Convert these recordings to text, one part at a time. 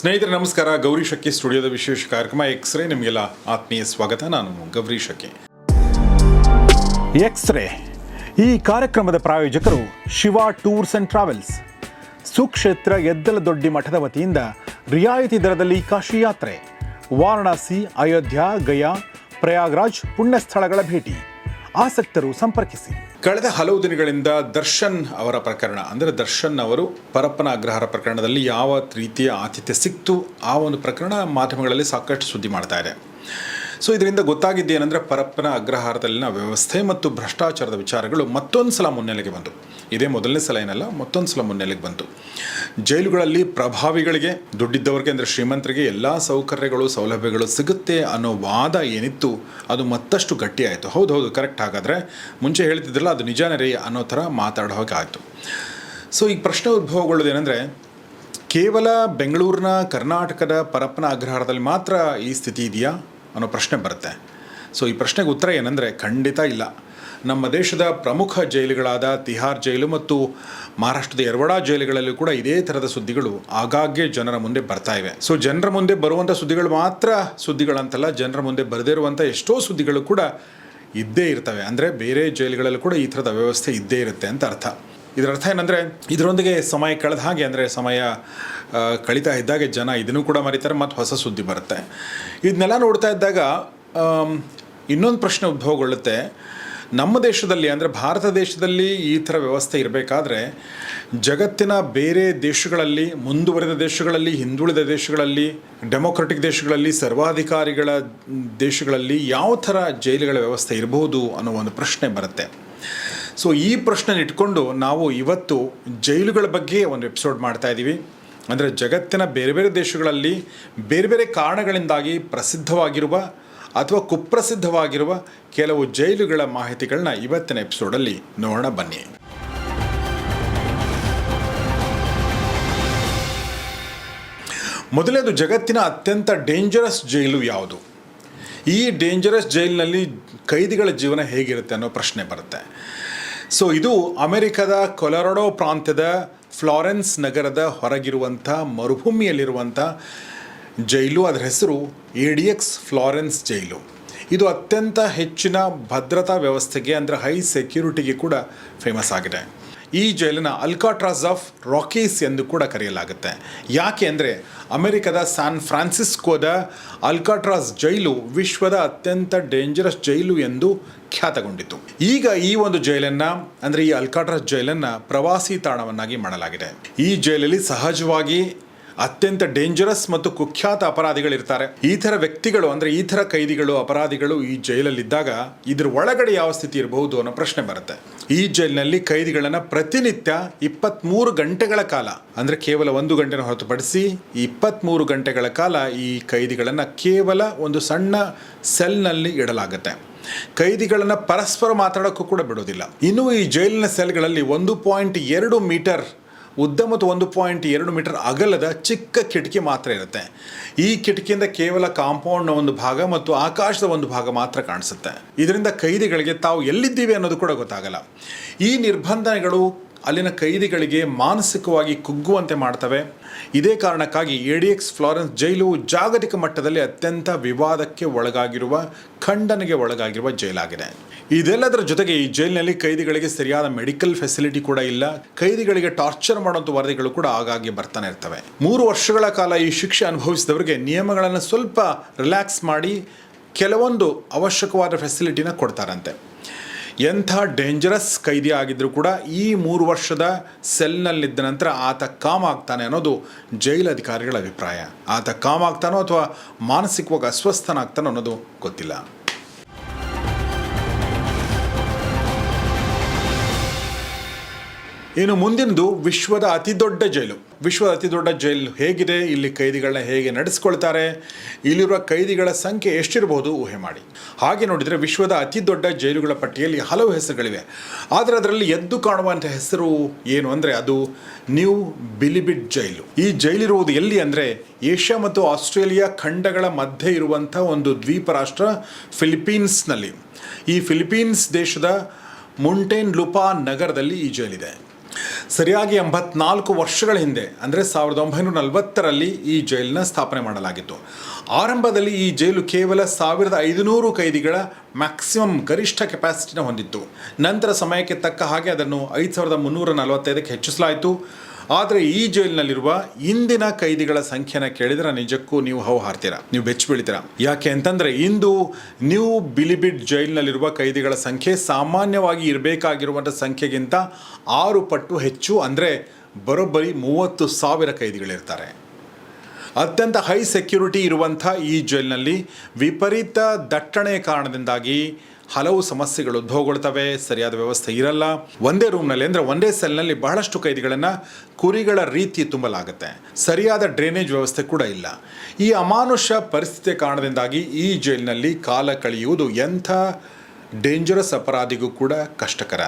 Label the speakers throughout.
Speaker 1: ಸ್ನೇಹಿತರೆ, ನಮಸ್ಕಾರ. ಗೌರಿ ಶಕ್ಕಿ ಸ್ಟುಡಿಯೋದ ವಿಶೇಷ ಕಾರ್ಯಕ್ರಮ ಎಕ್ಸ್ರೇ ನಿಮಗೆಲ್ಲ ಆತ್ಮೀಯ ಸ್ವಾಗತ. ನಾನು ಗೌರಿ ಶಕ್ಕಿ ಎಕ್ಸ್ರೇ ಈ ಕಾರ್ಯಕ್ರಮದ ಪ್ರಾಯೋಜಕರು ಶಿವ ಟೂರ್ಸ್ ಅಂಡ್ ಟ್ರಾವೆಲ್ಸ್. ಸುಕ್ಷೇತ್ರ ಎದ್ದಲದೊಡ್ಡಿ ಮಠದ ವತಿಯಿಂದ ರಿಯಾಯಿತಿ ದರದಲ್ಲಿ ಕಾಶಿ ಯಾತ್ರೆ ವಾರಣಾಸಿ, ಅಯೋಧ್ಯ, ಗಯಾ, ಪ್ರಯಾಗ್ರಾಜ್ ಪುಣ್ಯಸ್ಥಳಗಳ ಭೇಟಿ. ಆಸಕ್ತರು ಸಂಪರ್ಕಿಸಿ. ಕಳೆದ ಹಲವು ದಿನಗಳಿಂದ ದರ್ಶನ್ ಅವರ ಪ್ರಕರಣ, ಅಂದರೆ ದರ್ಶನ್ ಅವರು ಪರಪ್ಪನ ಅಗ್ರಹಾರ ಪ್ರಕರಣದಲ್ಲಿ ಯಾವ ರೀತಿಯ ಆತಿಥ್ಯ ಸಿಕ್ತು, ಆ ಒಂದು ಪ್ರಕರಣ ಮಾಧ್ಯಮಗಳಲ್ಲಿ ಸಾಕಷ್ಟು ಸುದ್ದಿ ಮಾಡ್ತಾ ಇದೆ. ಸೊ ಇದರಿಂದ ಗೊತ್ತಾಗಿದ್ದೇನೆಂದರೆ ಪರಪ್ಪನ ಅಗ್ರಹಾರದಲ್ಲಿನ ವ್ಯವಸ್ಥೆ ಮತ್ತು ಭ್ರಷ್ಟಾಚಾರದ ವಿಚಾರಗಳು ಮತ್ತೊಂದು ಸಲ ಮುನ್ನೆಲೆಗೆ ಬಂತು ಇದೇ ಮೊದಲನೇ ಸಲ ಏನಲ್ಲ, ಮತ್ತೊಂದು ಸಲ ಮುನ್ನೆಲೆಗೆ ಬಂತು. ಜೈಲುಗಳಲ್ಲಿ ಪ್ರಭಾವಿಗಳಿಗೆ, ದುಡ್ಡಿದ್ದವರಿಗೆ ಅಂದರೆ ಶ್ರೀಮಂತರಿಗೆ ಎಲ್ಲ ಸೌಕರ್ಯಗಳು, ಸೌಲಭ್ಯಗಳು ಸಿಗುತ್ತೆ ಅನ್ನೋ ವಾದ ಏನಿತ್ತು, ಅದು ಮತ್ತಷ್ಟು ಗಟ್ಟಿಯಾಯಿತು ಹೌದು ಹೌದು, ಕರೆಕ್ಟ್ ಹಾಗಾದರೆ ಮುಂಚೆ ಹೇಳ್ತಿದ್ರಲ್ಲ, ಅದು ನಿಜಾನೇ ರೀ ಅನ್ನೋ ಥರ ಮಾತಾಡೋ ಆಯಿತು. ಸೊ ಈಗ ಪ್ರಶ್ನೆ ಉದ್ಭವಗೊಳ್ಳೋದೇನೆಂದರೆ ಕೇವಲ ಬೆಂಗಳೂರಿನ ಕರ್ನಾಟಕದ ಪರಪ್ಪನ ಅಗ್ರಹಾರದಲ್ಲಿ ಮಾತ್ರ ಈ ಸ್ಥಿತಿ ಇದೆಯಾ? ಅನ್ನೋ ಪ್ರಶ್ನೆ ಬರುತ್ತೆ. ಸೊ ಈ ಪ್ರಶ್ನೆಗೆ ಉತ್ತರ ಏನಂದರೆ ಖಂಡಿತ ಇಲ್ಲ. ನಮ್ಮ ದೇಶದ ಪ್ರಮುಖ ಜೈಲುಗಳಾದ ತಿಹಾರ್ ಜೈಲು ಮತ್ತು ಮಹಾರಾಷ್ಟ್ರದ ಎರವಡಾ ಜೈಲುಗಳಲ್ಲೂ ಕೂಡ ಇದೇ ಥರದ ಸುದ್ದಿಗಳು ಆಗಾಗ್ಗೆ ಜನರ ಮುಂದೆ ಬರ್ತಾ ಇವೆ. ಸೊ ಜನರ ಮುಂದೆ ಬರುವಂಥ ಸುದ್ದಿಗಳು ಮಾತ್ರ ಸುದ್ದಿಗಳಂತಲ್ಲ ಜನರ ಮುಂದೆ ಬರದೇ ಇರುವಂಥ ಎಷ್ಟೋ ಸುದ್ದಿಗಳು ಕೂಡ ಇದ್ದೇ ಇರ್ತವೆ. ಅಂದರೆ ಬೇರೆ ಜೈಲುಗಳಲ್ಲೂ ಕೂಡ ಈ ಥರದ ವ್ಯವಸ್ಥೆ ಇದ್ದೇ ಇರುತ್ತೆ ಅಂತ ಅರ್ಥ. ಇದರ ಅರ್ಥ ಏನಂದರೆ ಇದರೊಂದಿಗೆ ಸಮಯ ಕಳೆದ ಹಾಗೆ ಅಂದರೆ ಸಮಯ ಕಳೀತಾ ಇದ್ದಾಗೆ ಜನ ಇದನ್ನು ಕೂಡ ಮರಿತಾರೆ ಮತ್ತು ಹೊಸ ಸುದ್ದಿ ಬರುತ್ತೆ. ಇದನ್ನೆಲ್ಲ ನೋಡ್ತಾ ಇದ್ದಾಗ ಇನ್ನೊಂದು ಪ್ರಶ್ನೆ ಉದ್ಭವಗೊಳ್ಳುತ್ತೆ. ನಮ್ಮ ದೇಶದಲ್ಲಿ ಅಂದರೆ ಭಾರತ ದೇಶದಲ್ಲಿ ಈ ಥರ ವ್ಯವಸ್ಥೆ ಇರಬೇಕಾದ್ರೆ ಜಗತ್ತಿನ ಬೇರೆ ದೇಶಗಳಲ್ಲಿ, ಮುಂದುವರೆದ ದೇಶಗಳಲ್ಲಿ, ಹಿಂದುಳಿದ ದೇಶಗಳಲ್ಲಿ, ಡೆಮೊಕ್ರೆಟಿಕ್ ದೇಶಗಳಲ್ಲಿ, ಸರ್ವಾಧಿಕಾರಿಗಳ ದೇಶಗಳಲ್ಲಿ ಯಾವ ಥರ ಜೈಲುಗಳ ವ್ಯವಸ್ಥೆ ಇರಬಹುದು ಅನ್ನೋ ಒಂದು ಪ್ರಶ್ನೆ ಬರುತ್ತೆ. ಸೊ ಈ ಪ್ರಶ್ನೆ ಇಟ್ಕೊಂಡು ನಾವು ಇವತ್ತು ಜೈಲುಗಳ ಬಗ್ಗೆ ಒಂದು ಎಪಿಸೋಡ್ ಮಾಡ್ತಾ ಇದ್ದೀವಿ ಅಂದರೆ ಜಗತ್ತಿನ ಬೇರೆ ಬೇರೆ ದೇಶಗಳಲ್ಲಿ ಬೇರೆ ಬೇರೆ ಕಾರಣಗಳಿಂದಾಗಿ ಪ್ರಸಿದ್ಧವಾಗಿರುವ ಅಥವಾ ಕುಪ್ರಸಿದ್ಧವಾಗಿರುವ ಕೆಲವು ಜೈಲುಗಳ ಮಾಹಿತಿಗಳನ್ನ ಇವತ್ತಿನ ಎಪಿಸೋಡಲ್ಲಿ ನೋಡೋಣ, ಬನ್ನಿ. ಮೊದಲನೇದು, ಜಗತ್ತಿನ ಅತ್ಯಂತ ಡೇಂಜರಸ್ ಜೈಲು ಯಾವುದು? ಈ ಡೇಂಜರಸ್ ಜೈಲಿನಲ್ಲಿ ಕೈದಿಗಳ ಜೀವನ ಹೇಗಿರುತ್ತೆ ಅನ್ನೋ ಪ್ರಶ್ನೆ ಬರುತ್ತೆ. ಸೊ ಇದು ಅಮೆರಿಕದ ಕೊಲರಡೋ ಪ್ರಾಂತ್ಯದ ಫ್ಲಾರೆನ್ಸ್ ನಗರದ ಹೊರಗಿರುವಂಥ ಮರುಭೂಮಿಯಲ್ಲಿರುವಂಥ ಜೈಲು. ಅದರ ಹೆಸರು ಎಡಿಎಕ್ಸ್ ಫ್ಲಾರೆನ್ಸ್ ಜೈಲು. ಇದು ಅತ್ಯಂತ ಹೆಚ್ಚಿನ ಭದ್ರತಾ ವ್ಯವಸ್ಥೆಗೆ ಅಂದರೆ ಹೈ ಸೆಕ್ಯೂರಿಟಿಗೆ ಕೂಡ ಫೇಮಸ್ ಆಗಿದೆ. ಈ ಜೈಲಿನ ಅಲ್ಕಾಟ್ರಾಸ್ ಆಫ್ ರಾಕೀಸ್ ಎಂದು ಕೂಡ ಕರೆಯಲಾಗುತ್ತೆ. ಯಾಕೆ ಅಂದರೆ ಅಮೆರಿಕದ ಸ್ಯಾನ್ ಫ್ರಾನ್ಸಿಸ್ಕೋದ ಅಲ್ಕಾಟ್ರಾಸ್ ಜೈಲು ವಿಶ್ವದ ಅತ್ಯಂತ ಡೇಂಜರಸ್ ಜೈಲು ಎಂದು ಖ್ಯಾತಗೊಂಡಿತು. ಈಗ ಈ ಒಂದು ಜೈಲನ್ನು, ಅಂದರೆ ಈ ಅಲ್ಕಾಟ್ರಾಸ್ ಜೈಲನ್ನು ಪ್ರವಾಸಿ ತಾಣವನ್ನಾಗಿ ಮಾಡಲಾಗಿದೆ. ಈ ಜೈಲಲ್ಲಿ ಸಹಜವಾಗಿ ಅತ್ಯಂತ ಡೇಂಜರಸ್ ಮತ್ತು ಕುಖ್ಯಾತ ಅಪರಾಧಿಗಳಿರ್ತಾರೆ. ಈ ಥರ ವ್ಯಕ್ತಿಗಳು, ಅಂದರೆ ಈ ಥರ ಕೈದಿಗಳು, ಅಪರಾಧಿಗಳು ಈ ಜೈಲಲ್ಲಿದ್ದಾಗ ಇದ್ರ ಒಳಗಡೆ ಯಾವ ಸ್ಥಿತಿ ಇರಬಹುದು ಅನ್ನೋ ಪ್ರಶ್ನೆ ಬರುತ್ತೆ. ಈ ಜೈಲಿನಲ್ಲಿ ಕೈದಿಗಳನ್ನು ಪ್ರತಿನಿತ್ಯ ಇಪ್ಪತ್ತ್ಮೂರು ಗಂಟೆಗಳ ಕಾಲ, ಅಂದರೆ ಕೇವಲ ಒಂದು ಗಂಟೆನ ಹೊರತುಪಡಿಸಿ ಇಪ್ಪತ್ತ್ಮೂರು ಗಂಟೆಗಳ ಕಾಲ ಈ ಕೈದಿಗಳನ್ನು ಕೇವಲ ಒಂದು ಸಣ್ಣ ಸೆಲ್ನಲ್ಲಿ ಇಡಲಾಗುತ್ತೆ. ಕೈದಿಗಳನ್ನು ಪರಸ್ಪರ ಮಾತಾಡೋಕ್ಕೂ ಕೂಡ ಬಿಡೋದಿಲ್ಲ. ಇನ್ನು ಈ ಜೈಲಿನ ಸೆಲ್ಗಳಲ್ಲಿ ಒಂದು ಪಾಯಿಂಟ್ ಎರಡು ಮೀಟರ್ ಉದ್ದ ಮತ್ತು ಒಂದು ಪಾಯಿಂಟ್ ಎರಡು ಮೀಟರ್ ಅಗಲದ ಚಿಕ್ಕ ಕಿಟಕಿ ಮಾತ್ರ ಇರುತ್ತೆ. ಈ ಕಿಟಕಿಯಿಂದ ಕೇವಲ ಕಾಂಪೌಂಡ್ನ ಒಂದು ಭಾಗ ಮತ್ತು ಆಕಾಶದ ಒಂದು ಭಾಗ ಮಾತ್ರ ಕಾಣಿಸುತ್ತೆ. ಇದರಿಂದ ಕೈದಿಗಳಿಗೆ ತಾವು ಎಲ್ಲಿದ್ದೀವಿ ಅನ್ನೋದು ಕೂಡ ಗೊತ್ತಾಗಲ್ಲ. ಈ ನಿರ್ಬಂಧನೆಗಳು ಅಲ್ಲಿನ ಕೈದಿಗಳಿಗೆ ಮಾನಸಿಕವಾಗಿ ಕುಗ್ಗುವಂತೆ ಮಾಡ್ತವೆ. ಇದೇ ಕಾರಣಕ್ಕಾಗಿ ಎಡಿಎಕ್ಸ್ ಫ್ಲಾರೆನ್ಸ್ ಜೈಲು ಜಾಗತಿಕ ಮಟ್ಟದಲ್ಲಿ ಅತ್ಯಂತ ವಿವಾದಕ್ಕೆ ಒಳಗಾಗಿರುವ, ಖಂಡನೆಗೆ ಒಳಗಾಗಿರುವ ಜೈಲಾಗಿದೆ. ಇದೆಲ್ಲದರ ಜೊತೆಗೆ ಈ ಜೈಲಿನಲ್ಲಿ ಕೈದಿಗಳಿಗೆ ಸರಿಯಾದ ಮೆಡಿಕಲ್ ಫೆಸಿಲಿಟಿ ಕೂಡ ಇಲ್ಲ. ಕೈದಿಗಳಿಗೆ ಟಾರ್ಚರ್ ಮಾಡುವಂಥ ವರದಿಗಳು ಕೂಡ ಆಗಾಗ್ಗೆ ಬರ್ತಾನೆ ಇರ್ತವೆ. ಮೂರು ವರ್ಷಗಳ ಕಾಲ ಈ ಶಿಕ್ಷೆ ಅನುಭವಿಸಿದವರಿಗೆ ನಿಯಮಗಳನ್ನು ಸ್ವಲ್ಪ ರಿಲ್ಯಾಕ್ಸ್ ಮಾಡಿ ಕೆಲವೊಂದು ಅವಶ್ಯಕವಾದ ಫೆಸಿಲಿಟಿನ ಕೊಡ್ತಾರಂತೆ. ಎಂಥ ಡೇಂಜರಸ್ ಕೈದಿ ಆಗಿದ್ದರೂ ಕೂಡ ಈ ಮೂರು ವರ್ಷದ ಸೆಲ್ನಲ್ಲಿದ್ದ ನಂತರ ಆತ ಕಾಮ್ ಆಗ್ತಾನೆ ಅನ್ನೋದು ಜೈಲು ಅಧಿಕಾರಿಗಳ ಅಭಿಪ್ರಾಯ. ಆತ ಕಾಮ್ ಆಗ್ತಾನೋ ಅಥವಾ ಮಾನಸಿಕವಾಗಿ ಅಸ್ವಸ್ಥನಾಗ್ತಾನೋ ಅನ್ನೋದು ಗೊತ್ತಿಲ್ಲ. ಇನ್ನು ಮುಂದಿನದು ವಿಶ್ವದ ಅತಿ ದೊಡ್ಡ ಜೈಲು. ವಿಶ್ವದ ಅತಿ ದೊಡ್ಡ ಜೈಲು ಹೇಗಿದೆ? ಇಲ್ಲಿ ಕೈದಿಗಳನ್ನ ಹೇಗೆ ನಡೆಸ್ಕೊಳ್ತಾರೆ? ಇಲ್ಲಿರುವ ಕೈದಿಗಳ ಸಂಖ್ಯೆ ಎಷ್ಟಿರಬಹುದು ಊಹೆ ಮಾಡಿ. ಹಾಗೆ ನೋಡಿದರೆ ವಿಶ್ವದ ಅತಿ ದೊಡ್ಡ ಜೈಲುಗಳ ಪಟ್ಟಿಯಲ್ಲಿ ಹಲವು ಹೆಸರುಗಳಿವೆ. ಆದರೆ ಅದರಲ್ಲಿ ಎದ್ದು ಕಾಣುವಂಥ ಹೆಸರು ಏನು ಅಂದರೆ ಅದು ನ್ಯೂ ಬಿಲಿಬಿಟ್ ಜೈಲು. ಈ ಜೈಲಿರುವುದು ಎಲ್ಲಿ ಅಂದರೆ ಏಷ್ಯಾ ಮತ್ತು ಆಸ್ಟ್ರೇಲಿಯಾ ಖಂಡಗಳ ಮಧ್ಯೆ ಇರುವಂಥ ಒಂದು ದ್ವೀಪ ರಾಷ್ಟ್ರ ಫಿಲಿಪೀನ್ಸ್ನಲ್ಲಿ ಈ ಫಿಲಿಪೀನ್ಸ್ ದೇಶದ ಮುಂಟೇನ್ ಲುಪಾ ನಗರದಲ್ಲಿ ಈ ಜೈಲಿದೆ. ಸರಿಯಾಗಿ ಎಂಬತ್ನಾಲ್ಕು ವರ್ಷಗಳ ಹಿಂದೆ, ಅಂದರೆ ಸಾವಿರದ ಒಂಬೈನೂರ ನಲವತ್ತರಲ್ಲಿ ಈ ಜೈಲನ್ನ ಸ್ಥಾಪನೆ ಮಾಡಲಾಗಿತ್ತು. ಆರಂಭದಲ್ಲಿ ಈ ಜೈಲು ಕೇವಲ ಸಾವಿರದ ಐದುನೂರು ಕೈದಿಗಳ ಮ್ಯಾಕ್ಸಿಮಮ್ ಗರಿಷ್ಠ ಕೆಪಾಸಿಟಿನ ಹೊಂದಿತ್ತು. ನಂತರ ಸಮಯಕ್ಕೆ ತಕ್ಕ ಹಾಗೆ ಅದನ್ನು ಐದು ಸಾವಿರದ ಮುನ್ನೂರ ನಲವತ್ತೈದಕ್ಕೆ ಹೆಚ್ಚಿಸಲಾಯಿತು. ಆದರೆ ಈ ಜೈಲಿನಲ್ಲಿರುವ ಇಂದಿನ ಕೈದಿಗಳ ಸಂಖ್ಯೆನ ಕೇಳಿದ್ರೆ ನಿಜಕ್ಕೂ ನೀವು ಹೌ ಹಾರ್ತೀರಾ? ನೀವು ಬೆಚ್ಚ ಬೀಳ್ತೀರಾ ಯಾಕೆ ಅಂತಂದರೆ ಇಂದು ನ್ಯೂ ಬಿಲಿಬಿಟ್ ಜೈಲಿನಲ್ಲಿರುವ ಕೈದಿಗಳ ಸಂಖ್ಯೆ ಸಾಮಾನ್ಯವಾಗಿ ಇರಬೇಕಾಗಿರುವಂಥ ಸಂಖ್ಯೆಗಿಂತ ಆರು ಪಟ್ಟು ಹೆಚ್ಚು, ಅಂದರೆ ಬರೋಬ್ಬರಿ ಮೂವತ್ತು ಸಾವಿರ ಕೈದಿಗಳಿರ್ತಾರೆ. ಅತ್ಯಂತ ಹೈ ಸೆಕ್ಯೂರಿಟಿ ಇರುವಂಥ ಈ ಜೈಲಿನಲ್ಲಿ ವಿಪರೀತ ದಟ್ಟಣೆಯ ಕಾರಣದಿಂದಾಗಿ ಹಲವು ಸಮಸ್ಯೆಗಳು ಉದ್ಭವಗೊಳ್ತವೆ, ಸರಿಯಾದ ವ್ಯವಸ್ಥೆ ಇರಲ್ಲ. ಒಂದೇ ರೂಮ್ನಲ್ಲಿ ಅಂದರೆ ಒಂದೇ ಸೆಲ್ನಲ್ಲಿ ಬಹಳಷ್ಟು ಕೈದಿಗಳನ್ನು ಕುರಿಗಳ ರೀತಿ ತುಂಬಲಾಗುತ್ತೆ. ಸರಿಯಾದ ಡ್ರೈನೇಜ್ ವ್ಯವಸ್ಥೆ ಕೂಡ ಇಲ್ಲ. ಈ ಅಮಾನುಷ ಪರಿಸ್ಥಿತಿಯ ಕಾರಣದಿಂದಾಗಿ ಈ ಜೈಲಿನಲ್ಲಿ ಕಾಲ ಕಳೆಯುವುದು ಎಂಥ ಡೇಂಜರಸ್ ಅಪರಾಧಿಗೂ ಕೂಡ ಕಷ್ಟಕರ.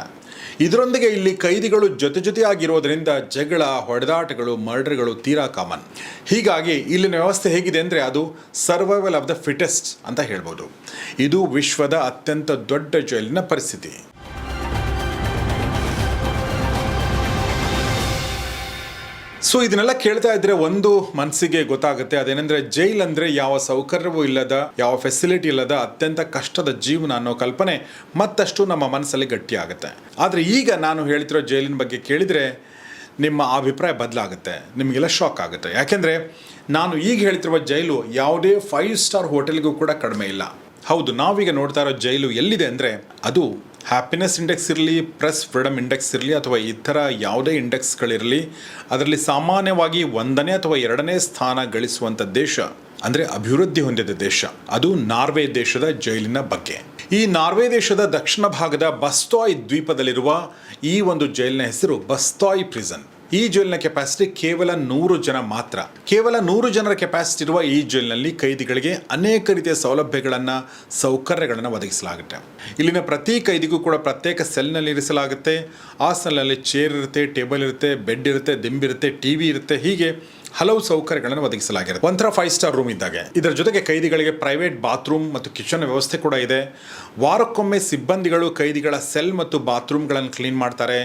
Speaker 1: ಇದರೊಂದಿಗೆ ಇಲ್ಲಿ ಕೈದಿಗಳು ಜೊತೆ ಜೊತೆಯಾಗಿರೋದ್ರಿಂದ ಜಗಳ, ಹೊಡೆದಾಟಗಳು, ಮರ್ಡರ್ಗಳು ತೀರಾ ಕಾಮನ್. ಹೀಗಾಗಿ ಇಲ್ಲಿನ ವ್ಯವಸ್ಥೆ ಹೇಗಿದೆ ಅಂದರೆ ಅದು ಸರ್ವೈವಲ್ ಆಫ್ ದ ಫಿಟೆಸ್ಟ್ ಅಂತ ಹೇಳ್ಬೋದು. ಇದು ವಿಶ್ವದ ಅತ್ಯಂತ ದೊಡ್ಡ ಜೈಲಿನ ಪರಿಸ್ಥಿತಿ. ಸೊ ಇದನ್ನೆಲ್ಲ ಕೇಳ್ತಾ ಇದ್ರೆ ಒಂದು ಮನಸ್ಸಿಗೆ ಗೊತ್ತಾಗುತ್ತೆ. ಅದೇನೆಂದ್ರೆ ಜೈಲ್ ಅಂದ್ರೆ ಯಾವ ಸೌಕರ್ಯವೂ ಇಲ್ಲದ, ಯಾವ ಫೆಸಿಲಿಟಿ ಇಲ್ಲದ ಅತ್ಯಂತ ಕಷ್ಟದ ಜೀವನ ಅನ್ನೋ ಕಲ್ಪನೆ ಮತ್ತಷ್ಟು ನಮ್ಮ ಮನಸ್ಸಲ್ಲಿ ಗಟ್ಟಿಯಾಗುತ್ತೆ. ಆದರೆ ಈಗ ನಾನು ಹೇಳ್ತಿರೋ ಜೈಲಿನ ಬಗ್ಗೆ ಕೇಳಿದರೆ ನಿಮ್ಮ ಅಭಿಪ್ರಾಯ ಬದಲಾಗುತ್ತೆ. ನಿಮಗೆಲ್ಲ ಶಾಕ್ ಆಗುತ್ತೆ. ಯಾಕೆಂದರೆ ನಾನು ಈಗ ಹೇಳ್ತಿರುವ ಜೈಲು ಯಾವುದೇ ಫೈವ್ ಸ್ಟಾರ್ ಹೋಟೆಲ್ಗೂ ಕೂಡ ಕಡಿಮೆ ಇಲ್ಲ. ಹೌದು, ನಾವೀಗ ನೋಡ್ತಾ ಇರೋ ಜೈಲು ಎಲ್ಲಿದೆ ಅಂದರೆ ಅದು ಹ್ಯಾಪಿನೆಸ್ ಇಂಡೆಕ್ಸ್ ಇರಲಿ ಪ್ರೆಸ್ ಫ್ರೀಡಮ್ ಇಂಡೆಕ್ಸ್ ಇರಲಿ, ಅಥವಾ ಇತರ ಯಾವುದೇ ಇಂಡೆಕ್ಸ್ಗಳಿರಲಿ ಅದರಲ್ಲಿ ಸಾಮಾನ್ಯವಾಗಿ ಒಂದನೇ ಅಥವಾ ಎರಡನೇ ಸ್ಥಾನ ಗಳಿಸುವಂಥ ದೇಶ, ಅಂದರೆ ಅಭಿವೃದ್ಧಿ ಹೊಂದಿದ ದೇಶ, ಅದು ನಾರ್ವೆ ದೇಶದ ಜೈಲಿನ ಬಗ್ಗೆ. ಈ ನಾರ್ವೆ ದೇಶದ ದಕ್ಷಿಣ ಭಾಗದ ಬಸ್ತಾಯ್ ದ್ವೀಪದಲ್ಲಿರುವ ಈ ಒಂದು ಜೈಲಿನ ಹೆಸರು ಬಸ್ತಾಯ್ ಪ್ರಿಸನ್ ಈ ಜೈಲಿನ ಕೆಪಾಸಿಟಿ ಕೇವಲ ನೂರು ಜನ ಮಾತ್ರ. ಕೇವಲ ನೂರು ಜನರ ಕೆಪಾಸಿಟಿ ಇರುವ ಈ ಜೈಲಿನಲ್ಲಿ ಕೈದಿಗಳಿಗೆ ಅನೇಕ ರೀತಿಯ ಸೌಲಭ್ಯಗಳನ್ನು, ಸೌಕರ್ಯಗಳನ್ನು ಒದಗಿಸಲಾಗುತ್ತೆ. ಇಲ್ಲಿನ ಪ್ರತಿ ಕೈದಿಗೂ ಕೂಡ ಪ್ರತ್ಯೇಕ ಸೆಲ್ನಲ್ಲಿ ಇರಿಸಲಾಗುತ್ತೆ. ಆ ಸೆಲ್ನಲ್ಲಿ ಚೇರ್ ಇರುತ್ತೆ, ಟೇಬಲ್ ಇರುತ್ತೆ, ಬೆಡ್ ಇರುತ್ತೆ ದಿಂಬಿರುತ್ತೆ ಟಿ ವಿ ಇರುತ್ತೆ, ಹೀಗೆ ಹಲವು ಸೌಕರ್ಯಗಳನ್ನು ಒದಗಿಸಲಾಗಿದೆ. ಒಂಥರ ಫೈವ್ ಸ್ಟಾರ್ ರೂಮ್ ಇದ್ದಾಗೆ. ಇದರ ಜೊತೆಗೆ ಕೈದಿಗಳಿಗೆ ಪ್ರೈವೇಟ್ ಬಾತ್ರೂಮ್ ಮತ್ತು ಕಿಚನ್ ವ್ಯವಸ್ಥೆ ಕೂಡ ಇದೆ. ವಾರಕ್ಕೊಮ್ಮೆ ಸಿಬ್ಬಂದಿಗಳು ಕೈದಿಗಳ ಸೆಲ್ ಮತ್ತು ಬಾತ್ರೂಮ್ಗಳನ್ನು ಕ್ಲೀನ್ ಮಾಡ್ತಾರೆ.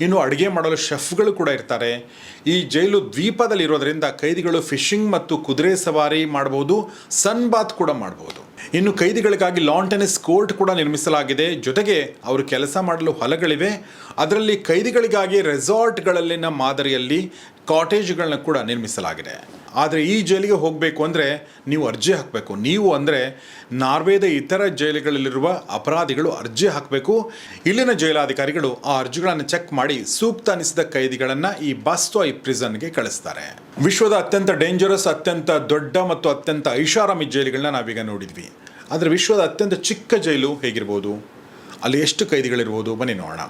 Speaker 1: ಇನ್ನು ಅಡುಗೆ ಮಾಡಲು ಶೆಫ್ಗಳು ಕೂಡ ಇರ್ತಾರೆ. ಈ ಜೈಲು ದ್ವೀಪದಲ್ಲಿರೋದ್ರಿಂದ ಕೈದಿಗಳು ಫಿಶಿಂಗ್ ಮತ್ತು ಕುದುರೆ ಸವಾರಿ ಮಾಡಬಹುದು ಸನ್ ಬಾತ್ ಕೂಡ ಮಾಡಬಹುದು ಇನ್ನು ಕೈದಿಗಳಿಗಾಗಿ ಲಾನ್ ಟೆನಿಸ್ ಕೋರ್ಟ್ ಕೂಡ ನಿರ್ಮಿಸಲಾಗಿದೆ. ಜೊತೆಗೆ ಅವರು ಕೆಲಸ ಮಾಡಲು ಹೊಲಗಳಿವೆ. ಅದರಲ್ಲಿ ಕೈದಿಗಳಿಗಾಗಿ ರೆಸಾರ್ಟ್ಗಳಲ್ಲಿನ ಮಾದರಿಯಲ್ಲಿ ಕಾಟೇಜ್ಗಳನ್ನ ಕೂಡ ನಿರ್ಮಿಸಲಾಗಿದೆ. ಆದರೆ ಈ ಜೈಲಿಗೆ ಹೋಗಬೇಕು ಅಂದರೆ ನೀವು ಅರ್ಜಿ ಹಾಕಬೇಕು. ನೀವು ಅಂದರೆ ನಾರ್ವೇದ ಇತರ ಜೈಲುಗಳಲ್ಲಿರುವ ಅಪರಾಧಿಗಳು ಅರ್ಜಿ ಹಾಕಬೇಕು. ಇಲ್ಲಿನ ಜೈಲಾಧಿಕಾರಿಗಳು ಆ ಅರ್ಜಿಗಳನ್ನು ಚೆಕ್ ಮಾಡಿ ಸೂಕ್ತ ಅನಿಸಿದ ಕೈದಿಗಳನ್ನು ಈ ಬಾಸ್ತೋಯ್ ಪ್ರಿಸನ್ಗೆ ಕಳಿಸ್ತಾರೆ. ವಿಶ್ವದ ಅತ್ಯಂತ ಡೇಂಜರಸ್ ಅತ್ಯಂತ ದೊಡ್ಡ ಮತ್ತು ಅತ್ಯಂತ ಐಷಾರಾಮಿ ಜೈಲುಗಳನ್ನ ನಾವೀಗ ನೋಡಿದ್ವಿ. ಆದರೆ ವಿಶ್ವದ ಅತ್ಯಂತ ಚಿಕ್ಕ ಜೈಲು ಹೇಗಿರ್ಬೋದು? ಅಲ್ಲಿ ಎಷ್ಟು ಕೈದಿಗಳಿರ್ಬೋದು? ಬನ್ನಿ ನೋಡೋಣ.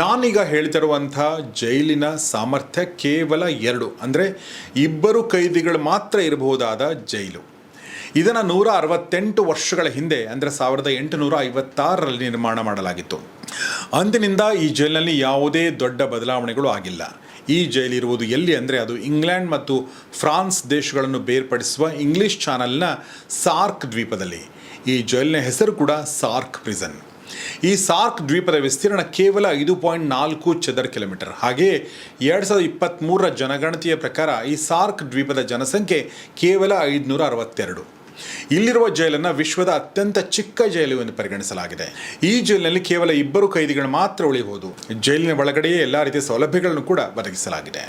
Speaker 1: ನಾನೀಗ ಹೇಳ್ತಿರುವಂಥ ಜೈಲಿನ ಸಾಮರ್ಥ್ಯ ಕೇವಲ ಎರಡು. ಅಂದರೆ ಇಬ್ಬರು ಕೈದಿಗಳು ಮಾತ್ರ ಇರಬಹುದಾದ ಜೈಲು. ಇದನ್ನು ನೂರ ಅರವತ್ತೆಂಟು ವರ್ಷಗಳ ಹಿಂದೆ, ಅಂದರೆ ಸಾವಿರದ ಎಂಟುನೂರ ಐವತ್ತಾರರಲ್ಲಿ ನಿರ್ಮಾಣ ಮಾಡಲಾಗಿತ್ತು. ಅಂದಿನಿಂದ ಈ ಜೈಲಿನಲ್ಲಿ ಯಾವುದೇ ದೊಡ್ಡ ಬದಲಾವಣೆಗಳು ಆಗಿಲ್ಲ. ಈ ಜೈಲಿರುವುದು ಎಲ್ಲಿ ಅಂದರೆ ಅದು ಇಂಗ್ಲೆಂಡ್ ಮತ್ತು ಫ್ರಾನ್ಸ್ ದೇಶಗಳನ್ನು ಬೇರ್ಪಡಿಸುವ ಇಂಗ್ಲಿಷ್ ಚಾನಲ್ನ ಸಾರ್ಕ್ ದ್ವೀಪದಲ್ಲಿ. ಈ ಜೈಲಿನ ಹೆಸರು ಕೂಡ ಸಾರ್ಕ್ ಪ್ರಿಸನ್. ಈ ಸಾರ್ಕ್ ದ್ವೀಪದ ವಿಸ್ತೀರ್ಣ ಕೇವಲ ಐದು ಪಾಯಿಂಟ್ ನಾಲ್ಕು ಚದರ ಕಿಲೋಮೀಟರ್. ಹಾಗೆಯೇ ಎರಡು ಸಾವಿರದ ಇಪ್ಪತ್ತ್ಮೂರರ ಜನಗಣತಿಯ ಪ್ರಕಾರ ಈ ಸಾರ್ಕ್ ದ್ವೀಪದ ಜನಸಂಖ್ಯೆ ಕೇವಲ ಐದುನೂರ ಅರವತ್ತೆರಡು. ಇಲ್ಲಿರುವ ಜೈಲನ್ನು ವಿಶ್ವದ ಅತ್ಯಂತ ಚಿಕ್ಕ ಜೈಲು ಎಂದು ಪರಿಗಣಿಸಲಾಗಿದೆ. ಈ ಜೈಲಿನಲ್ಲಿ ಕೇವಲ ಇಬ್ಬರು ಕೈದಿಗಳು ಮಾತ್ರ ಉಳಿಯಬಹುದು. ಜೈಲಿನ ಒಳಗಡೆಯೇ ಎಲ್ಲ ರೀತಿಯ ಸೌಲಭ್ಯಗಳನ್ನು ಕೂಡ ಒದಗಿಸಲಾಗಿದೆ.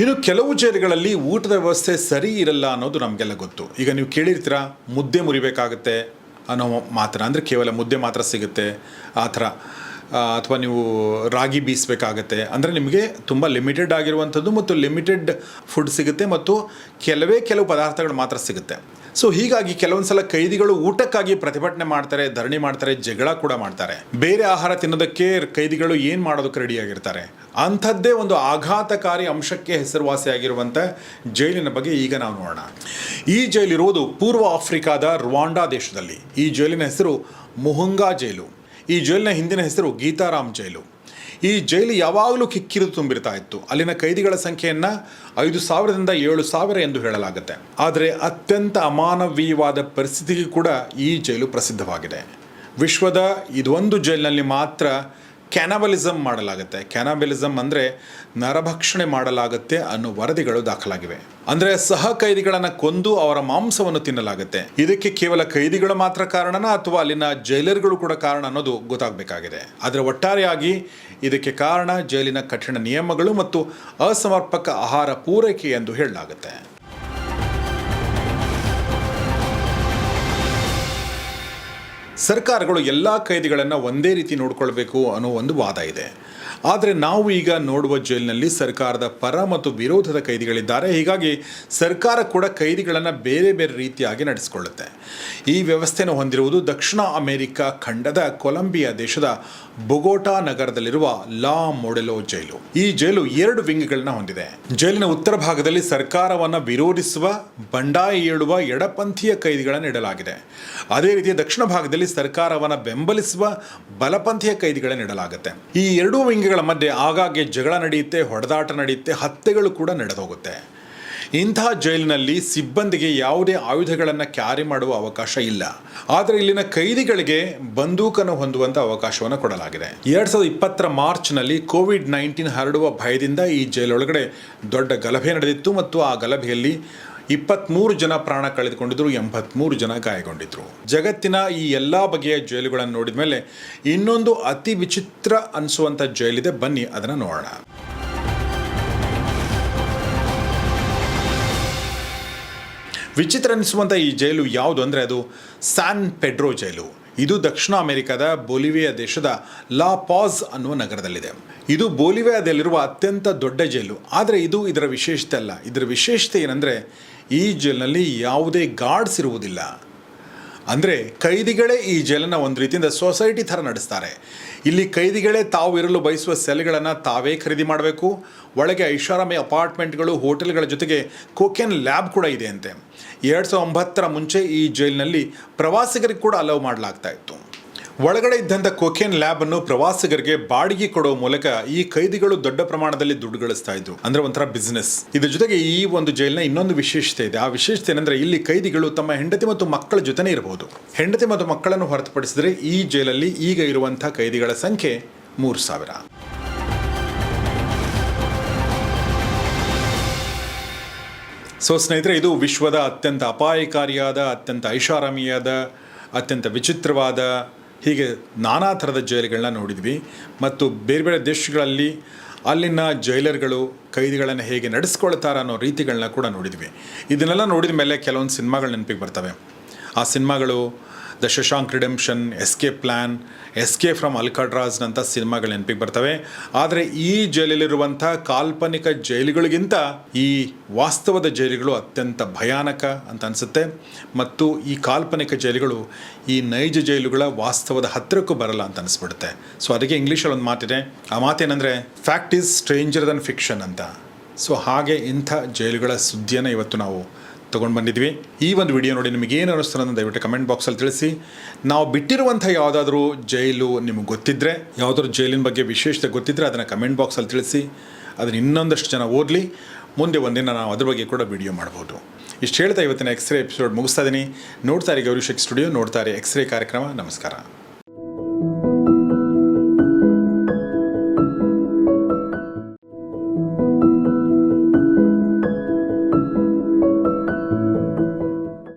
Speaker 1: ಇನ್ನು ಕೆಲವು ಜೈಲುಗಳಲ್ಲಿ ಊಟದ ವ್ಯವಸ್ಥೆ ಸರಿ ಇರಲ್ಲ ಅನ್ನೋದು ನಮಗೆಲ್ಲ ಗೊತ್ತು. ಈಗ ನೀವು ಕೇಳಿರ್ತೀರ, ಮುದ್ದೆ ಮುರಿಬೇಕಾಗುತ್ತೆ ಅನ್ನೋ ಮಾತ್ರ. ಅಂದರೆ ಕೇವಲ ಮುದ್ದೆ ಮಾತ್ರ ಸಿಗುತ್ತೆ. ಆ ಥರ. ಅಥವಾ ನೀವು ರಾಗಿ ಬೀಸಬೇಕಾಗತ್ತೆ. ಅಂದರೆ ನಿಮಗೆ ತುಂಬ ಲಿಮಿಟೆಡ್ ಆಗಿರುವಂಥದ್ದು ಮತ್ತು ಲಿಮಿಟೆಡ್ ಫುಡ್ ಸಿಗುತ್ತೆ ಮತ್ತು ಕೆಲವೇ ಕೆಲವು ಪದಾರ್ಥಗಳು ಮಾತ್ರ ಸಿಗುತ್ತೆ. ಸೊ ಹೀಗಾಗಿ ಕೆಲವೊಂದು ಸಲ ಕೈದಿಗಳು ಊಟಕ್ಕಾಗಿ ಪ್ರತಿಭಟನೆ ಮಾಡ್ತಾರೆ, ಧರಣಿ ಮಾಡ್ತಾರೆ, ಜಗಳ ಕೂಡ ಮಾಡ್ತಾರೆ. ಬೇರೆ ಆಹಾರ ತಿನ್ನೋದಕ್ಕೆ ಕೈದಿಗಳು ಏನು ಮಾಡೋದಕ್ಕೆ ರೆಡಿಯಾಗಿರ್ತಾರೆ ಅಂಥದ್ದೇ ಒಂದು ಆಘಾತಕಾರಿ ಅಂಶಕ್ಕೆ ಹೆಸರುವಾಸಿಯಾಗಿರುವಂಥ ಜೈಲಿನ ಬಗ್ಗೆ ಈಗ ನಾವು ನೋಡೋಣ. ಈ ಜೈಲಿರುವುದು ಪೂರ್ವ ಆಫ್ರಿಕಾದ ರುವಾಂಡಾ ದೇಶದಲ್ಲಿ. ಈ ಜೈಲಿನ ಹೆಸರು ಮುಹುಂಗಾ ಜೈಲು. ಈ ಜೈಲಿನ ಹಿಂದಿನ ಹೆಸರು ಗೀತಾರಾಮ್ ಜೈಲು. ಈ ಜೈಲು ಯಾವಾಗಲೂ ಕಿಕ್ಕಿರಿದು ತುಂಬಿರ್ತಾ ಇತ್ತು. ಅಲ್ಲಿನ ಕೈದಿಗಳ ಸಂಖ್ಯೆಯನ್ನು ಐದು ಸಾವಿರದಿಂದ ಏಳು ಸಾವಿರ ಎಂದು ಹೇಳಲಾಗುತ್ತೆ. ಆದರೆ ಅತ್ಯಂತ ಅಮಾನವೀಯವಾದ ಪರಿಸ್ಥಿತಿಗೆ ಕೂಡ ಈ ಜೈಲು ಪ್ರಸಿದ್ಧವಾಗಿದೆ. ವಿಶ್ವದ ಇದೊಂದು ಜೈಲಿನಲ್ಲಿ ಮಾತ್ರ ಕ್ಯಾನಬಲಿಸಮ್ ಮಾಡಲಾಗುತ್ತೆ. ಕ್ಯಾನಬಲಿಸಮ್ ಅಂದರೆ ನರಭಕ್ಷಣೆ ಮಾಡಲಾಗುತ್ತೆ ಅನ್ನೋ ವರದಿಗಳು ದಾಖಲಾಗಿವೆ. ಅಂದರೆ ಸಹ ಕೈದಿಗಳನ್ನು ಕೊಂದು ಅವರ ಮಾಂಸವನ್ನು ತಿನ್ನಲಾಗುತ್ತೆ. ಇದಕ್ಕೆ ಕೇವಲ ಕೈದಿಗಳು ಮಾತ್ರ ಕಾರಣನ ಅಥವಾ ಅಲ್ಲಿನ ಜೈಲರ್ಗಳು ಕೂಡ ಕಾರಣ ಅನ್ನೋದು ಗೊತ್ತಾಗಬೇಕಾಗಿದೆ. ಆದರೆ ಒಟ್ಟಾರೆಯಾಗಿ ಇದಕ್ಕೆ ಕಾರಣ ಜೈಲಿನ ಕಠಿಣ ನಿಯಮಗಳು ಮತ್ತು ಅಸಮರ್ಪಕ ಆಹಾರ ಪೂರೈಕೆ ಎಂದು ಹೇಳಲಾಗುತ್ತೆ. ಸರ್ಕಾರಗಳು ಎಲ್ಲ ಕೈದಿಗಳನ್ನು ಒಂದೇ ರೀತಿ ನೋಡಿಕೊಳ್ಬೇಕು ಅನ್ನೋ ಒಂದು ವಾದ ಇದೆ. ಆದರೆ ನಾವು ಈಗ ನೋಡುವ ಜೈಲಿನಲ್ಲಿ ಸರ್ಕಾರದ ಪರ ಮತ್ತು ವಿರೋಧದ ಕೈದಿಗಳಿದ್ದಾರೆ. ಹೀಗಾಗಿ ಸರ್ಕಾರ ಕೂಡ ಕೈದಿಗಳನ್ನು ಬೇರೆ ಬೇರೆ ರೀತಿಯಾಗಿ ನಡೆಸಿಕೊಳ್ಳುತ್ತೆ. ಈ ವ್ಯವಸ್ಥೆಯನ್ನು ಹೊಂದಿರುವುದು ದಕ್ಷಿಣ ಅಮೆರಿಕ ಖಂಡದ ಕೊಲಂಬಿಯಾ ದೇಶದ ಬೊಗೋಟಾ ನಗರದಲ್ಲಿರುವ ಲಾ ಮೊಡೆಲೋ ಜೈಲು. ಈ ಜೈಲು ಎರಡು ವಿಂಗ್ಗಳನ್ನ ಹೊಂದಿದೆ. ಜೈಲಿನ ಉತ್ತರ ಭಾಗದಲ್ಲಿ ಸರ್ಕಾರವನ್ನು ವಿರೋಧಿಸುವ, ಬಂಡಾಯ ಏಳುವ ಎಡಪಂಥೀಯ ಕೈದಿಗಳನ್ನು ಇಡಲಾಗಿದೆ. ಅದೇ ರೀತಿ ದಕ್ಷಿಣ ಭಾಗದಲ್ಲಿ ಸರ್ಕಾರವನ್ನು ಬೆಂಬಲಿಸುವ ಬಲಪಂಥೀಯ ಕೈದಿಗಳನ್ನು ಇಡಲಾಗುತ್ತೆ. ಈ ಎರಡೂ ವಿಂಗ್ಗಳ ಮಧ್ಯೆ ಆಗಾಗ್ಗೆ ಜಗಳ ನಡೆಯುತ್ತೆ, ಹೊಡೆದಾಟ ನಡೆಯುತ್ತೆ, ಹತ್ಯೆಗಳು ಕೂಡ ನಡೆದೋಗುತ್ತೆ. ಇಂತಹ ಜೈಲಿನಲ್ಲಿ ಸಿಬ್ಬಂದಿಗೆ ಯಾವುದೇ ಆಯುಧಗಳನ್ನು ಕ್ಯಾರಿ ಮಾಡುವ ಅವಕಾಶ ಇಲ್ಲ. ಆದರೆ ಇಲ್ಲಿನ ಕೈದಿಗಳಿಗೆ ಬಂದೂಕನ್ನು ಹೊಂದುವಂಥ ಅವಕಾಶವನ್ನು ಕೊಡಲಾಗಿದೆ. ಎರಡು ಸಾವಿರದ ಇಪ್ಪತ್ತರ ಮಾರ್ಚ್ನಲ್ಲಿ ಕೋವಿಡ್ ನೈನ್ಟೀನ್ ಹರಡುವ ಭಯದಿಂದ ಈ ಜೈಲೊಳಗಡೆ ದೊಡ್ಡ ಗಲಭೆ ನಡೆದಿತ್ತು ಮತ್ತು ಆ ಗಲಭೆಯಲ್ಲಿ ಇಪ್ಪತ್ತ್ಮೂರು ಜನ ಪ್ರಾಣ ಕಳೆದುಕೊಂಡಿದ್ದರು ಎಂಬತ್ತ್ಮೂರು ಜನ ಗಾಯಗೊಂಡಿದ್ದರು ಜಗತ್ತಿನ ಈ ಎಲ್ಲ ಬಗೆಯ ಜೈಲುಗಳನ್ನು ನೋಡಿದ ಮೇಲೆ ಇನ್ನೊಂದು ಅತಿ ವಿಚಿತ್ರ ಅನಿಸುವಂಥ ಜೈಲಿದೆ. ಬನ್ನಿ ಅದನ್ನು ನೋಡೋಣ. ವಿಚಿತ್ರ ಅನಿಸುವಂಥ ಈ ಜೈಲು ಯಾವುದು ಅಂದರೆ ಅದು ಸ್ಯಾನ್ ಪೆಡ್ರೋ ಜೈಲು. ಇದು ದಕ್ಷಿಣ ಅಮೆರಿಕದ ಬೊಲಿವಿಯಾ ದೇಶದ ಲಾ ಪಾಸ್ ಅನ್ನುವ ನಗರದಲ್ಲಿದೆ. ಇದು ಬೋಲಿವಿಯಾದಲ್ಲಿರುವ ಅತ್ಯಂತ ದೊಡ್ಡ ಜೈಲು. ಆದರೆ ಇದು ಇದರ ವಿಶೇಷತೆ ಅಲ್ಲ. ಇದರ ವಿಶೇಷತೆ ಏನಂದರೆ ಈ ಜೈಲಿನಲ್ಲಿ ಯಾವುದೇ ಗಾರ್ಡ್ಸ್ ಇರುವುದಿಲ್ಲ. ಅಂದರೆ ಕೈದಿಗಳೇ ಈ ಜೈಲನ್ನು ಒಂದು ರೀತಿಯಿಂದ ಸೊಸೈಟಿ ಥರ ನಡೆಸ್ತಾರೆ. ಇಲ್ಲಿ ಕೈದಿಗಳೇ ತಾವು ಇರಲು ಬಯಸುವ ಸೆಲ್ಗಳನ್ನು ತಾವೇ ಖರೀದಿ ಮಾಡಬೇಕು. ಒಳಗೆ ಐಷಾರಾಮಿ ಅಪಾರ್ಟ್ಮೆಂಟ್ಗಳು, ಹೋಟೆಲ್ಗಳ ಜೊತೆಗೆ ಕೋಕೆನ್ ಲ್ಯಾಬ್ ಕೂಡ ಇದೆ ಅಂತೆ. ಎರಡು ಸಾವಿರದ ಒಂಬತ್ತರ ಮುಂಚೆ ಈ ಜೈಲಿನಲ್ಲಿ ಪ್ರವಾಸಿಗರಿಗೆ ಕೂಡ ಅಲೌ ಮಾಡಲಾಗ್ತಾ ಇತ್ತು. ಒಳಗಡೆ ಇದ್ದಂಥ ಕೊಕೇನ್ ಲ್ಯಾಬ್ ಅನ್ನು ಪ್ರವಾಸಿಗರಿಗೆ ಬಾಡಿಗೆ ಕೊಡುವ ಮೂಲಕ ಈ ಕೈದಿಗಳು ದೊಡ್ಡ ಪ್ರಮಾಣದಲ್ಲಿ ದುಡ್ಡು ಗಳಿಸ್ತಾ ಇದ್ರು. ಅಂದ್ರೆ ಒಂಥರ ಬಿಸ್ನೆಸ್ ಇದ್ರ ಜೊತೆಗೆ ಈ ಒಂದು ಜೈಲಿನ ಇನ್ನೊಂದು ವಿಶೇಷತೆ ಇದೆ. ಆ ವಿಶೇಷತೆ ಏನಂದ್ರೆ ಇಲ್ಲಿ ಕೈದಿಗಳು ತಮ್ಮ ಹೆಂಡತಿ ಮತ್ತು ಮಕ್ಕಳ ಜೊತೆನೇ ಇರಬಹುದು ಹೆಂಡತಿ ಮತ್ತು ಮಕ್ಕಳನ್ನು ಹೊರತುಪಡಿಸಿದ್ರೆ ಈ ಜೈಲಲ್ಲಿ ಈಗ ಇರುವಂತಹ ಕೈದಿಗಳ ಸಂಖ್ಯೆ ಮೂರು ಸಾವಿರ. ಸೊ ಸ್ನೇಹಿತರೆ, ಇದು ವಿಶ್ವದ ಅತ್ಯಂತ ಅಪಾಯಕಾರಿಯಾದ, ಅತ್ಯಂತ ಐಷಾರಾಮಿಯಾದ, ಅತ್ಯಂತ ವಿಚಿತ್ರವಾದ ಹೀಗೆ ನಾನಾ ಥರದ ಜೈಲುಗಳನ್ನ ನೋಡಿದ್ವಿ ಮತ್ತು ಬೇರೆ ಬೇರೆ ದೇಶಗಳಲ್ಲಿ ಅಲ್ಲಿನ ಜೈಲರ್ಗಳು ಕೈದಿಗಳನ್ನು ಹೇಗೆ ನಡೆಸ್ಕೊಳ್ತಾರೆ ಅನ್ನೋ ರೀತಿಗಳನ್ನ ಕೂಡ ನೋಡಿದ್ವಿ. ಇದನ್ನೆಲ್ಲ ನೋಡಿದ ಮೇಲೆ ಕೆಲವೊಂದು ಸಿನಿಮಾಗಳು ನೆನಪಿಗೆ ಬರ್ತವೆ. ಆ ಸಿನಿಮಾಗಳು the Shawshank Redemption escape plan escape from ಅಲ್ಕಾಡ್ರಾಸ್ನಂಥ ಸಿನಿಮಾಗಳು ನೆನಪಿಗೆ ಬರ್ತವೆ. ಆದರೆ ಈ ಜೈಲಲ್ಲಿರುವಂಥ ಕಾಲ್ಪನಿಕ ಜೈಲುಗಳಿಗಿಂತ ಈ ವಾಸ್ತವದ ಜೈಲುಗಳು ಅತ್ಯಂತ ಭಯಾನಕ ಅಂತ ಅನಿಸುತ್ತೆ. ಮತ್ತು ಈ ಕಾಲ್ಪನಿಕ ಜೈಲುಗಳು ಈ ನೈಜ ಜೈಲುಗಳ ವಾಸ್ತವದ ಹತ್ತಿರಕ್ಕೂ ಬರಲ್ಲ ಅಂತ ಅನಿಸ್ಬಿಡುತ್ತೆ. ಸೊ ಅದಕ್ಕೆ ಇಂಗ್ಲೀಷಲ್ಲಿ ಒಂದು ಮಾತಿದೆ. ಆ ಮಾತೇನೆಂದರೆ fact is stranger than fiction ಅಂತ. ಸೊ ಹಾಗೆ ಇಂಥ ಜೈಲುಗಳ ಸುದ್ದಿಯನ್ನು ಇವತ್ತು ನಾವು ತೊಗೊಂಡು ಬಂದಿದ್ವಿ. ಈ ಒಂದು ವಿಡಿಯೋ ನೋಡಿ ನಿಮಗೆ ಏನು ಅನ್ನಿಸ್ತು ಅನ್ನೋದನ್ನ ದಯವಿಟ್ಟು ಕಮೆಂಟ್ ಬಾಕ್ಸಲ್ಲಿ ತಿಳಿಸಿ. ನಾವು ಬಿಟ್ಟಿರುವಂಥ ಯಾವುದಾದ್ರೂ ಜೈಲು ನಿಮಗೆ ಗೊತ್ತಿದ್ದರೆ ಯಾವುದಾದ್ರೂ ಜೈಲಿನ ಬಗ್ಗೆ ವಿಶೇಷತೆ ಗೊತ್ತಿದ್ದರೆ ಅದನ್ನು ಕಮೆಂಟ್ ಬಾಕ್ಸಲ್ಲಿ ತಿಳಿಸಿ. ಅದನ್ನು ಇನ್ನೊಂದಷ್ಟು ಜನ ಓದಲಿ. ಮುಂದೆ ಒಂದಿನ ನಾವು ಅದ್ರ ಬಗ್ಗೆ ಕೂಡ ವಿಡಿಯೋ ಮಾಡ್ಬೋದು. ಇಷ್ಟು ಹೇಳ್ತಾ ಇವತ್ತಿನ ಎಕ್ಸ್ರೇ ಎಪಿಸೋಡ್ ಮುಗಿಸ್ತಾ ಇದ್ದೀನಿ ನೋಡ್ತಾರೆ ಗೌರಿ ಶೆಕ್ ಸ್ಟುಡಿಯೋ ನೋಡ್ತಾರೆ ಎಕ್ಸ್ರೇ ಕಾರ್ಯಕ್ರಮ. ನಮಸ್ಕಾರ.